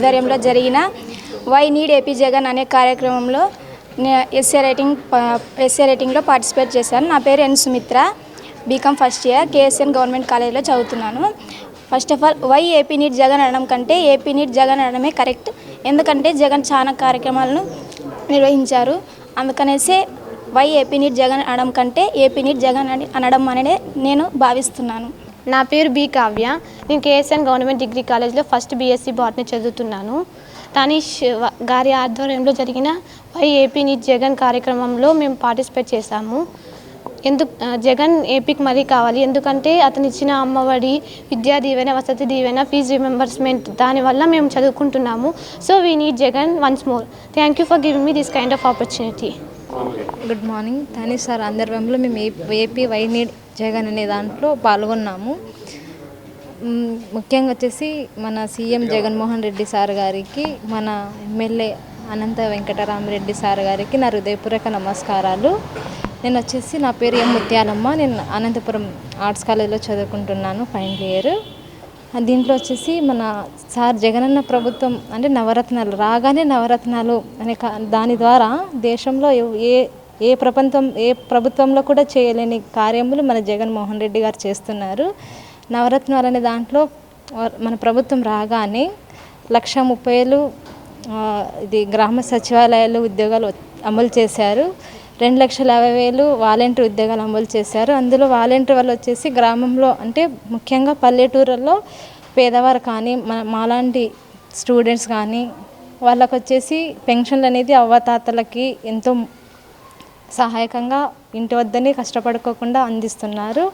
ఆధ్వర్యంలో జరిగిన why need AP Jagan అనే కార్యక్రమంలో నే- ఎస్ఏ రైటింగ్ ప- ఎస్ఏ రైటింగ్లో పార్టిసిపేట్ చేశాను నా పేరు N Sumitra. B Com first year K S N government కాలేజీలో చదువుతున్నాను. First of all why A P need Jagan అనడం కంటే ఏపీ నీట్ జగన్ అనడమే కరెక్ట్. ఎందుకంటే జగన్ చాలా కార్యక్రమాలను నిర్వహించారు. అందుకనేసే why A P need Jagan అనడం కంటే ఏపీ నీట్ జగన్ అని అనడం అనేది నేను భావిస్తున్నాను. నా పేరు బి కావ్య. నేను కేఎస్ఎన్ గవర్నమెంట్ డిగ్రీ కాలేజ్లో ఫస్ట్ బీఎస్సీ బాట్ని చదువుతున్నాను. తనీష్ గారి ఆధ్వర్యంలో జరిగిన వై ఏపీ నీట్ జగన్ కార్యక్రమంలో మేము పార్టిసిపేట్ చేశాము. ఎందుకు జగన్ ఏపీకి మరీ కావాలి. ఎందుకంటే అతను ఇచ్చిన అమ్మఒడి విద్యా దీవెన వసతి దీవెన ఫీజు రిమెంబర్స్మెంట్ దానివల్ల మేము చదువుకుంటున్నాము. So we need Jagan once more. Thank you for giving me this kind of opportunity. Good morning. Thani sir ఆధ్వర్యంలో మేము ఏపీ వై నీడ్ జగన్ అనే దాంట్లో పాల్గొన్నాము. ముఖ్యంగా వచ్చేసి మన సీఎం జగన్మోహన్ రెడ్డి సార్ గారికి మన ఎమ్మెల్యే అనంత వెంకటరామరెడ్డి సార్ గారికి నా హృదయపూర్వక నమస్కారాలు. నేను వచ్చేసి నా పేరు ఎం ముత్యాలమ్మ. నేను అనంతపురం ఆర్ట్స్ కాలేజ్లో చదువుకుంటున్నాను ఫైనల్ ఇయర్. దీంట్లో వచ్చేసి మన సార్ జగనన్న ప్రభుత్వం అంటే నవరత్నాలు రాగానే నవరత్నాలు అనే కా- దాని ద్వారా దేశంలో ఏ ఏ ప్రపంచం ఏ ప్రభుత్వంలో కూడా చేయలేని కార్యములు మన జగన్మోహన్ రెడ్డి గారు చేస్తున్నారు. నవరత్నాలు అనే దాంట్లో మన ప్రభుత్వం రాగానే లక్ష ముప్పై ఇది గ్రామ సచివాలయాలు ఉద్యోగాలు అమలు చేశారు. రెండు లక్షల యాభై వేలు వాలంటీర్ ఉద్యోగాలు అమలు చేశారు. అందులో వాలంటీర్ వాళ్ళు వచ్చేసి గ్రామంలో అంటే ముఖ్యంగా పల్లెటూరుల్లో పేదవారు కానీ మన మాలాంటి స్టూడెంట్స్ కానీ వాళ్ళకు వచ్చేసి పెన్షన్లు అనేది అవ్వతాతలకి ఎంతో సహాయకంగా ఇంటి వద్దనే కష్టపడుకోకుండా అందిస్తున్నారు.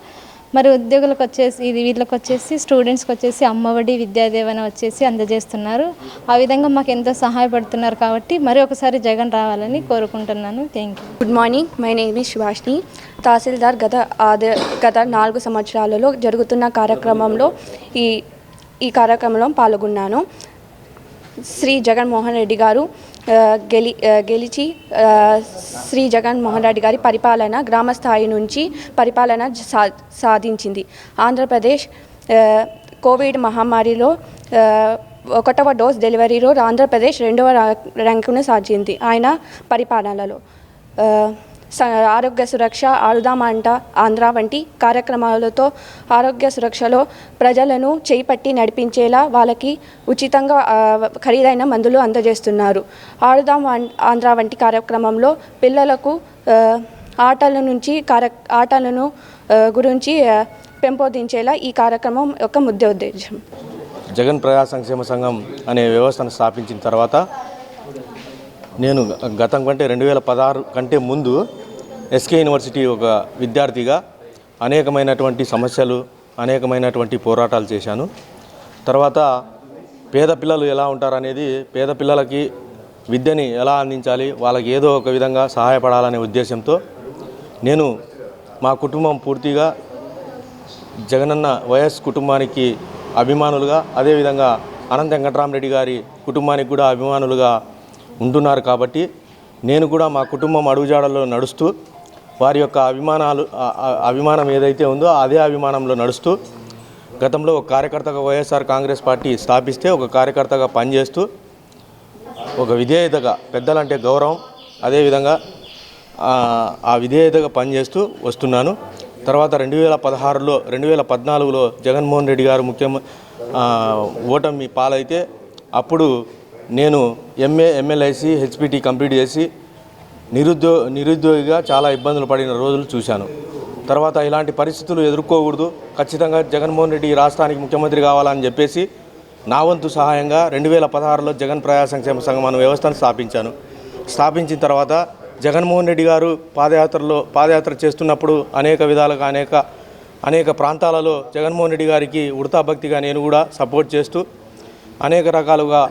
మరి ఉద్యోగులకు వచ్చేసి ఇది వీళ్ళకి వచ్చేసి స్టూడెంట్స్కి వచ్చేసి అమ్మఒడి విద్యాదేవన వచ్చేసి అందజేస్తున్నారు. ఆ విధంగా మాకు ఎంతో సహాయపడుతున్నారు కాబట్టి మరి ఒకసారి జగన్ రావాలని కోరుకుంటున్నాను. Thank you good morning my name E Subhashini tahsildar గత ఆద గత నాలుగు సంవత్సరాలలో జరుగుతున్న కార్యక్రమంలో ఈ ఈ కార్యక్రమంలో పాల్గొన్నాను. శ్రీ జగన్మోహన్ రెడ్డి గారు గెలి గెలిచి శ్రీ శ్రీ జగన్మోహన్ రెడ్డి గారి పరిపాలన గ్రామ స్థాయి నుంచి పరిపాలన సా సాధించింది. ఆంధ్రప్రదేశ్ కోవిడ్ మహమ్మారిలో ఒకటవ డోస్ డెలివరీలో ఆంధ్రప్రదేశ్ రెండవ ర్యాంకును సాధించింది ఆయన పరిపాలనలో. ఆరోగ్య సురక్ష ఆడుదామంట ఆంధ్ర వంటి కార్యక్రమాలతో ఆరోగ్య సురక్షలో ప్రజలను చేపట్టి నడిపించేలా వాళ్ళకి ఉచితంగా ఖరీదైన మందులు అందజేస్తున్నారు. ఆడుదాం ఆన్- ఆంధ్ర వంటి కార్యక్రమంలో పిల్లలకు ఆటల నుంచి కార్య ఆటలను గురించి పెంపొందించేలా ఈ కార్యక్రమం యొక్క ముఖ్య ఉద్దేశం జగన్ ప్రజా సంక్షేమ సంఘం అనే వ్యవస్థను స్థాపించిన తర్వాత నేను గతం కంటే రెండు వేల పదహారు కంటే ముందు ఎస్కే యూనివర్సిటీ ఒక విద్యార్థిగా అనేకమైనటువంటి సమస్యలు అనేకమైనటువంటి పోరాటాలు చేశాను. తర్వాత పేద పిల్లలు ఎలా ఉంటారనేది పేద పిల్లలకి విద్యని ఎలా అందించాలి వాళ్ళకి ఏదో ఒక విధంగా సహాయపడాలనే ఉద్దేశంతో నేను మా కుటుంబం పూర్తిగా జగనన్న వైఎస్ కుటుంబానికి అభిమానులుగా అదేవిధంగా అనంత వెంకటరామరెడ్డి గారి కుటుంబానికి కూడా అభిమానులుగా ఉంటున్నారు కాబట్టి నేను కూడా మా కుటుంబం అడుగుజాడల్లో నడుస్తూ వారి యొక్క అభిమానాలు అభిమానం ఏదైతే ఉందో అదే అభిమానంలో నడుస్తూ గతంలో ఒక కార్యకర్తగా వైఎస్ఆర్ కాంగ్రెస్ పార్టీ స్థాపిస్తే ఒక కార్యకర్తగా పనిచేస్తూ ఒక విధేయతగా పెద్దలంటే గౌరవం అదేవిధంగా ఆ, విధేయతగా పనిచేస్తూ వస్తున్నాను. తర్వాత రెండు వేల పదహారులో రెండు వేల పద్నాలుగులో జగన్మోహన్ రెడ్డి గారు ముఖ్యం ఓటమి పాలైతే అప్పుడు నేను ఎంఏ ఎమ్మెల్యేసి హెచ్పిటి కంప్లీట్ చేసి నిరుద్యో నిరుద్యోగిగా చాలా ఇబ్బందులు పడిన రోజులు చూశాను. తర్వాత ఇలాంటి పరిస్థితులు ఎదుర్కోకూడదు. ఖచ్చితంగా జగన్మోహన్ రెడ్డి ఈ రాష్ట్రానికి ముఖ్యమంత్రి కావాలని చెప్పేసి నా వంతు సహాయంగా రెండు వేల పదహారులో జగన్ ప్రజా సంక్షేమ సంఘం అనే వ్యవస్థను స్థాపించాను. స్థాపించిన తర్వాత జగన్మోహన్ రెడ్డి గారు పాదయాత్రలో పాదయాత్ర చేస్తున్నప్పుడు అనేక విధాలుగా అనేక అనేక ప్రాంతాలలో జగన్మోహన్ రెడ్డి గారికి ఉడతా భక్తిగా నేను కూడా సపోర్ట్ చేస్తూ అనేక రకాలుగా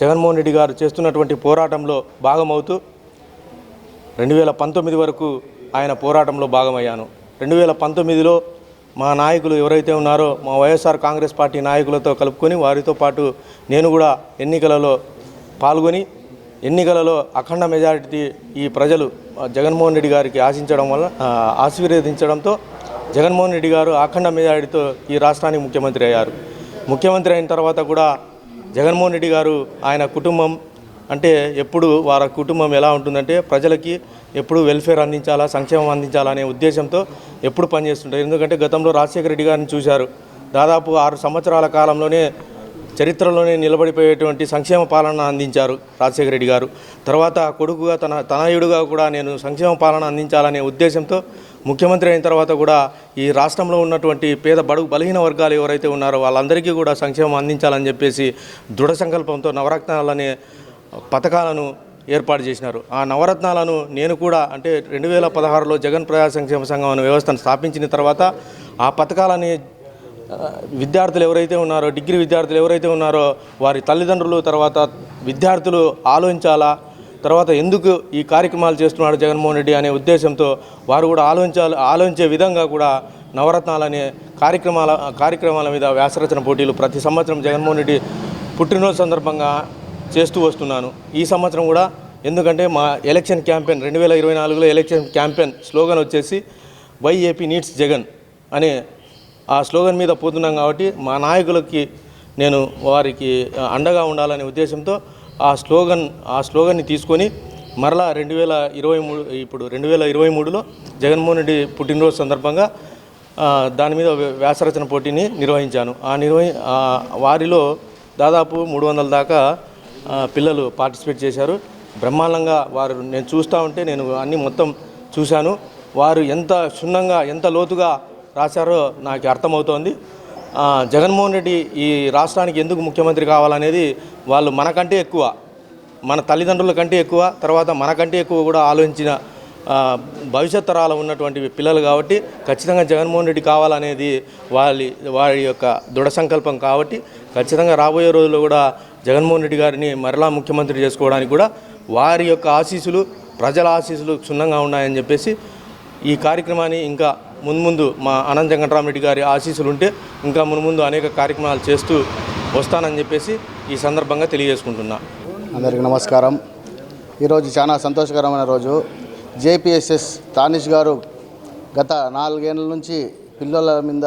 జగన్మోహన్ రెడ్డి గారు చేస్తున్నటువంటి పోరాటంలో భాగమవుతూ రెండు వేల పంతొమ్మిది వరకు ఆయన పోరాటంలో భాగమయ్యాను. రెండు వేల పంతొమ్మిదిలో మా నాయకులు ఎవరైతే ఉన్నారో మా వైఎస్ఆర్ కాంగ్రెస్ పార్టీ నాయకులతో కలుపుకొని వారితో పాటు నేను కూడా ఎన్నికలలో పాల్గొని ఎన్నికలలో అఖండ మెజారిటీ ఈ ప్రజలు జగన్మోహన్ రెడ్డి గారికి ఆశించడం వల్ల ఆశీర్వదించడంతో జగన్మోహన్ రెడ్డి గారు అఖండ మెజారిటీతో ఈ రాష్ట్రానికి ముఖ్యమంత్రి అయ్యారు. ముఖ్యమంత్రి అయిన తర్వాత కూడా జగన్మోహన్ రెడ్డి గారు ఆయన కుటుంబం అంటే ఎప్పుడు వారి కుటుంబం ఎలా ఉంటుందంటే ప్రజలకి ఎప్పుడు వెల్ఫేర్ అందించాలా సంక్షేమం అందించాలా అనే ఉద్దేశంతో ఎప్పుడు పనిచేస్తుంటారు. ఎందుకంటే గతంలో రాజశేఖర రెడ్డి గారిని చూశారు. దాదాపు ఆరు సంవత్సరాల కాలంలోనే చరిత్రలోనే నిలబడిపోయేటువంటి సంక్షేమ పాలన అందించారు రాజశేఖర రెడ్డి గారు. తర్వాత కొడుకుగా తన తనయుడుగా కూడా నేను సంక్షేమ పాలన అందించాలనే ఉద్దేశంతో ముఖ్యమంత్రి అయిన తర్వాత కూడా ఈ రాష్ట్రంలో ఉన్నటువంటి పేద బడుగు బలహీన వర్గాలు ఎవరైతే ఉన్నారో వాళ్ళందరికీ కూడా సంక్షేమం అందించాలని చెప్పేసి దృఢ సంకల్పంతో నవరత్నాలనే పథకాలను ఏర్పాటు చేసినారు. ఆ నవరత్నాలను నేను కూడా అంటే రెండు వేల పదహారులో జగన్ ప్రజా సంక్షేమ సంఘం అనే వ్యవస్థను స్థాపించిన తర్వాత ఆ పథకాలని విద్యార్థులు ఎవరైతే ఉన్నారో డిగ్రీ విద్యార్థులు ఎవరైతే ఉన్నారో వారి తల్లిదండ్రులు తర్వాత విద్యార్థులు ఆలోచించాలా? తర్వాత ఎందుకు ఈ కార్యక్రమాలు చేస్తున్నాడు జగన్మోహన్ రెడ్డి అనే ఉద్దేశంతో వారు కూడా ఆలోచించాలి ఆలోచించే విధంగా కూడా నవరత్నాలు అనే కార్యక్రమాల కార్యక్రమాల మీద వ్యాసరచన పోటీలు ప్రతి సంవత్సరం జగన్మోహన్ రెడ్డి పుట్టినరోజు సందర్భంగా చేస్తూ వస్తున్నాను. ఈ సంవత్సరం కూడా ఎందుకంటే మా ఎలక్షన్ క్యాంపెయిన్ రెండు వేల ఇరవై నాలుగులో ఎలక్షన్ క్యాంపెయిన్ స్లోగన్ వచ్చేసి why A P needs Jagan అనే ఆ స్లోగన్ మీద పోతున్నాం కాబట్టి మా నాయకులకి నేను వారికి అండగా ఉండాలనే ఉద్దేశంతో ఆ స్లోగన్ ఆ స్లోగన్ని తీసుకొని మరలా రెండు వేల ఇరవై మూడు ఇప్పుడు రెండు వేల ఇరవై మూడులో జగన్మోహన్ రెడ్డి పుట్టినరోజు సందర్భంగా దాని మీద వ్యాసరచన పోటీని నిర్వహించాను. ఆ నిర్వహి వారిలో దాదాపు మూడు వందల దాకా పిల్లలు పార్టిసిపేట్ చేశారు. బ్రహ్మాండంగా వారు నేను చూస్తూ ఉంటే నేను అన్నీ మొత్తం చూశాను. వారు ఎంత క్షుణ్ణంగా ఎంత లోతుగా రాశారో నాకు అర్థమవుతోంది. జగన్మోహన్ రెడ్డి ఈ రాష్ట్రానికి ఎందుకు ముఖ్యమంత్రి కావాలనేది వాళ్ళు మనకంటే ఎక్కువ మన తల్లిదండ్రుల కంటే ఎక్కువ తర్వాత మనకంటే ఎక్కువ కూడా ఆలోచించిన భవిష్యత్ తరాల ఉన్నటువంటి పిల్లలు కాబట్టి ఖచ్చితంగా జగన్మోహన్ రెడ్డి కావాలనేది వాళ్ళ వారి యొక్క దృఢ సంకల్పం కాబట్టి ఖచ్చితంగా రాబోయే రోజుల్లో కూడా జగన్మోహన్ రెడ్డి గారిని మరలా ముఖ్యమంత్రి చేసుకోవడానికి కూడా వారి యొక్క ఆశీస్సులు ప్రజల ఆశీస్సులు క్షుణ్ణంగా ఉన్నాయని చెప్పేసి ఈ కార్యక్రమాన్ని ఇంకా మున్ముందు మా అనంత వెంకటరామరెడ్డి గారి ఆశీస్సులు ఉంటే ఇంకా మున్ముందు అనేక కార్యక్రమాలు చేస్తూ వస్తానని చెప్పేసి ఈ సందర్భంగా తెలియజేసుకుంటున్నా. అందరికీ నమస్కారం. ఈరోజు చాలా సంతోషకరమైన రోజు. జేపీఎస్ఎస్ తానిష్ గారు గత నాలుగేళ్ళ నుంచి పిల్లల మీద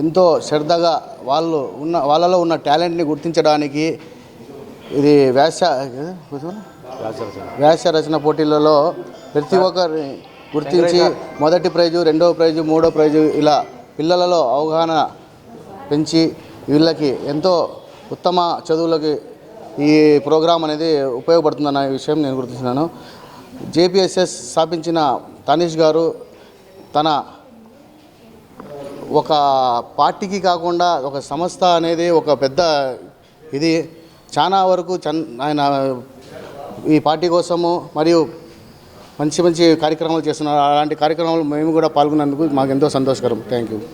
ఎంతో శ్రద్ధగా వాళ్ళు ఉన్న వాళ్ళలో ఉన్న టాలెంట్ని గుర్తించడానికి ఇది వ్యాస వ్యాస రచన. పోటీలలో ప్రతి ఒక్కరిని గుర్తించి మొదటి ప్రైజు రెండో ప్రైజు మూడో ప్రైజు ఇలా పిల్లలలో అవగాహన పెంచి వీళ్ళకి ఎంతో ఉత్తమ చదువులకి ఈ ప్రోగ్రాం అనేది ఉపయోగపడుతుందన్న విషయం నేను గుర్తిస్తున్నాను జేపీఎస్ఎస్ స్థాపించిన తనీష్ గారు తన ఒక పార్టీకి కాకుండా ఒక సంస్థ అనేది ఒక పెద్ద ఇది. చాలా వరకు చన్ ఆయన ఈ పార్టీ కోసము మరియు మంచి మంచి కార్యక్రమాలు చేస్తున్నారు. అలాంటి కార్యక్రమాలు మేము కూడా పాల్గొన్నందుకు మాకు ఎంతో సంతోషకరం. Thank you